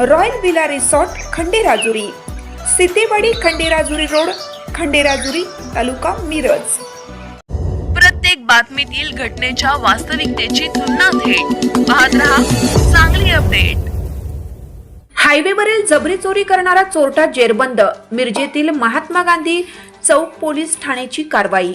Royal villa resort Khanderajuri. Sitewadi Khanderajuri road Khanderajuri taluka Miraj. प्रत्येक बातमीतील घटनेच्या वास्तविकतेची तुलना थेट. पाहत रहा चांगली अपडेट. हायवेवरील जबरी चोरी करणारा चोरटा जेरबंद. मिरजेतील महात्मा गांधी चौक पोलीस ठाण्याची कारवाई.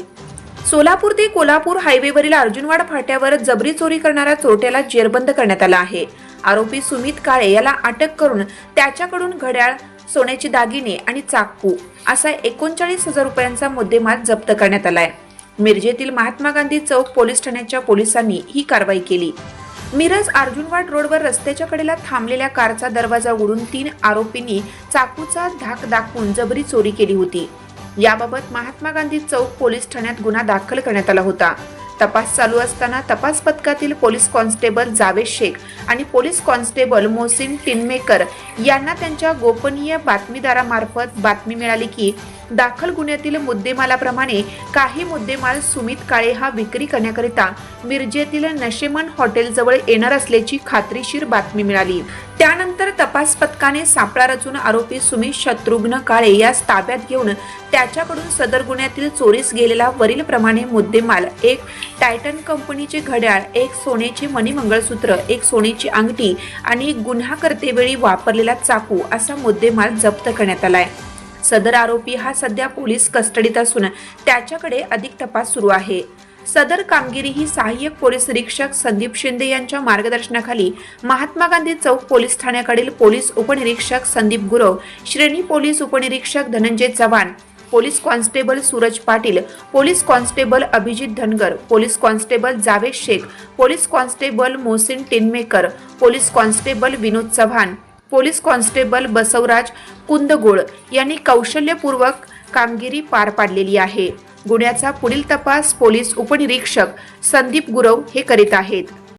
सोलापूर ते कोल्हापूर हायवेवरील अर्जुनवाड फाट्यावर जबरी चोरी करणाऱ्या चोरट्याला जेरबंद करण्यात आला आहे. आरोपी सुमित काळे याला अटक करून त्याच्याकडून घड्याळ सोन्याचे दागिने आणि चाकू असा एकोणचाळीस हजार रुपयांचा मुद्देमाल जप्त करण्यात आलाय. मिरजेतील महात्मा गांधी चौक पोलीस ठाण्याच्या पोलिसांनी ही कारवाई केली. मिरज अर्जुनवाड रोडवर रस्त्याच्या कडेला थांबलेल्या कारचा दरवाजा उघडून तीन आरोपींनी चाकूचा धाक दाखवून जबरी चोरी केली होती. याबाबत महात्मा गांधी चौक पोलीस ठाण्यात गुन्हा दाखल करण्यात आला होता. तपास चालू असताना तपास पथकातील पोलीस कॉन्स्टेबल जावेद शेख आणि पोलीस कॉन्स्टेबल मोहसिन टिनमेकर यांना त्यांच्या गोपनीय बातमीदारामार्फत बातमी मिळाली की दाखल गुन्ह्यातील मुद्देमालाप्रमाणे काही मुद्देमाल सुमित काळे हा विक्री करण्याकरिता मिरजेतील नशेमन हॉटेलजवळ येणार असल्याची खात्रीशीर बातमी मिळाली. त्यानंतर तपास पथकाने सापळा रचून आरोपी सुमित शत्रुघ्न काळे यास ताब्यात घेऊन त्याच्याकडून सदर गुन्ह्यातील चोरीस गेलेला वरील प्रमाणे मुद्देमाल एक टायटन कंपनीचे घड्याळ एक सोन्याचे मणिमंगळसूत्र एक सोन्याची अंगठी आणि गुन्हा करतेवेळी वापरलेला चाकू असा मुद्देमाल जप्त करण्यात आलाय. सदर आरोपी हा सध्या पोलीस कस्टडीत असून त्याच्याकडे अधिक तपास सुरू आहे. सदर कामगिरी ही सहाय्यक पोलीस निरीक्षक संदीप शिंदे यांच्या मार्गदर्शनाखाली महात्मा गांधी चौक पोलीस ठाण्याकडील पोलीस उपनिरीक्षक संदीप गुरव श्रेणी पोलीस उपनिरीक्षक Dhananjay Chavan police constable Suraj Patil police constable Abhijit Dhangar police constable Javed Shaikh police constable Mohsin Tinmaker police constable Vinod Chavan police constable Basavaraj Kundgol यांनी कौशल्यपूर्वक कामगिरी पार पाडलेली आहे. गुन्ह्याचा पुढील तपास पोलीस उपनिरीक्षक संदीप गुरव हे करीत आहेत.